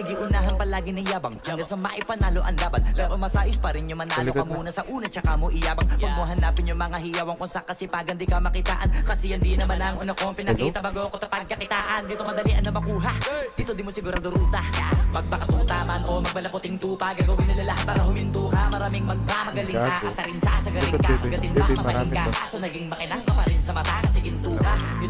Sige unahan palagi na yabang. Hanggang sa maipanalo ang laban. Pero masais pa rin yung manalo ka muna sa una Tsaka mo iyabang. Huwag mo hanapin yung mga hiyawang Kung sa kasipagan di ka makitaan. Kasi yan di naman ang una kong pinakita Bago ko ito pagkakitaan Dito madalian na makuha Dito di mo sigurado ruta. Magbakatuta man o magbalaputing tupa. Gagawin nila lahat para huminto ka. Maraming magmamagaling ka. Gago. Asarin sa sagaling Likod, ka Baby, mamaling marami ka. pa. Kaso naging makinang ka pa rin sa mata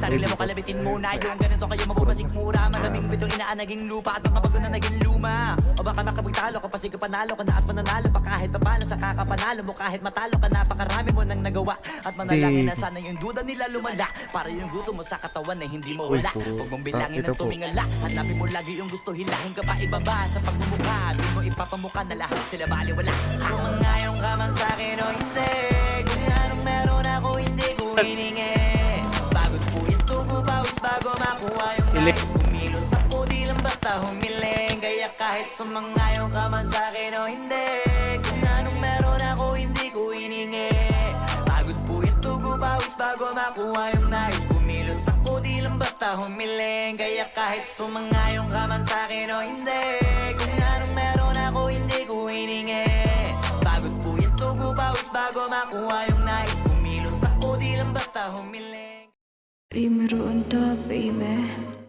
sarili mo kalabitin muna. Yung ganito kayo mapupasik mura. Malaming bito inaan naging lupa. At mga bago na naging luma. O baka nakapagtalo ka pa sige panalo ka na At mananalo pa. Kahit papalo Sa kakapanalo mo kahit matalo ka Napakarami mo nang nagawa. At manalangin na sana yung duda nila lumala. Para yung gusto mo sa katawan na hindi mawala Huwag mong bilangin Ah, ito ng po. tumingala. Hanapin mo lagi yung gusto Hilahin ka pa ibaba Sa pagmumukha. Di mo ipapamuka na lahat sila baliwala. Sumangayong ka man sa akin o hindi Kung anong meron ako hindi ko hiningi nais Kumilos ako di lang basta humiling Kaya kahit sumangayong ka man sa akin o hindi Kung anong meron ako hindi ko hiningi Pagod po yung tugo pawis bago makuha yung nais. Kumilos ako di lang basta humiling Kaya kahit sumangayong ka man sa akin o hindi Kung anong meron ako hindi ko hiningi Pagod po yung tugo pawis bago makuha yung nais. Kumilos ako di lang basta humiling Primero on top, baby